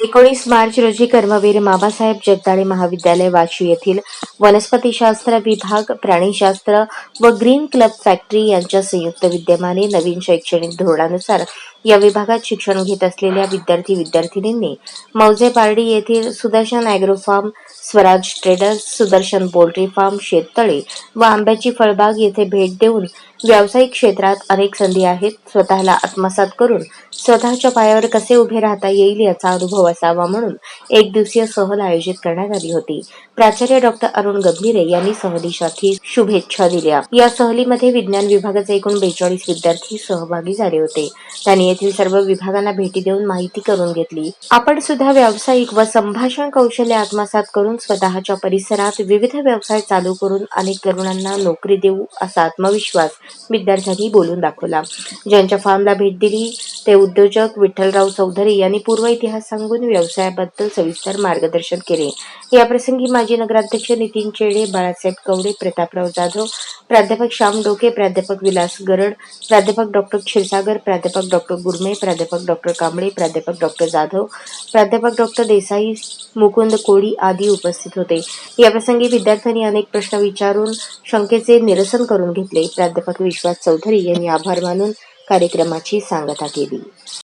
एकोणीस मार्च रोजी कर्मवीर बाबासाहेब जगदाळे महाविद्यालय वाशी येथील वनस्पतीशास्त्र विभाग प्राणीशास्त्र व ग्रीन क्लब फॅक्टरी यांच्या संयुक्त विद्यमाने नवीन शैक्षणिक धोरणानुसार या विभागात शिक्षण घेत असलेल्या विद्यार्थी विद्यार्थिनींनी मौजे पारडी येथील Sudarshan agro farm Swaraj traders Sudarshan poultry farm शेततळे व आंब्याची फळबाग येथे भेट देऊन व्यावसायिक क्षेत्रात अनेक संधी आहेत. स्वतःला आत्मसात करून स्वतःच्या पायावर कसे उभे राहता येईल याचा अनुभव असावा म्हणून एक दिवसीय सहल आयोजित करण्यात आली होती. प्राचार्य डॉक्टर अरुण गंभीरे यांनी सहलीसाठी शुभेच्छा दिल्या. या सहलीमध्ये विज्ञान विभागाचे एकूण बेचाळीस विद्यार्थी सहभागी झाले होते. त्यांनी येथील सर्व विभागांना भेटी देऊन माहिती करून घेतली. आपण सुद्धा व्यावसायिक व संभाषण कौशल्य आत्मसात करून स्वतःच्या परिसरात विविध व्यवसाय चालू करून अनेक तरुणांना नोकरी देऊ असा आत्मविश्वास विद्यार्थ्यांनी बोलून दाखवला. ज्यांच्या फॉर्मला भेट दिली ते उद्योजक विठ्ठलराव चौधरी यांनी पूर्व इतिहास सांगून व्यवसायाबद्दल सविस्तर मार्गदर्शन केले. याप्रसंगी माजी नगराध्यक्ष नितीन चेडे बाळासाहेब कवडे प्रतापराव जाधव प्राध्यापक श्याम डोके प्राध्यापक विलास गरड प्राध्यापक डॉक्टर क्षीरसागर प्राध्यापक डॉक्टर गुरमे प्राध्यापक डॉक्टर कांबळे प्राध्यापक डॉक्टर जाधव प्राध्यापक डॉक्टर देसाई मुकुंद कोळी आदी उपस्थित होते. याप्रसंगी विद्यार्थ्यांनी अनेक प्रश्न विचारून शंकेचे निरसन करून घेतले. प्राध्यापक विश्वास चौधरी यांनी आभार मानून कार्यक्रमाची सांगता केली.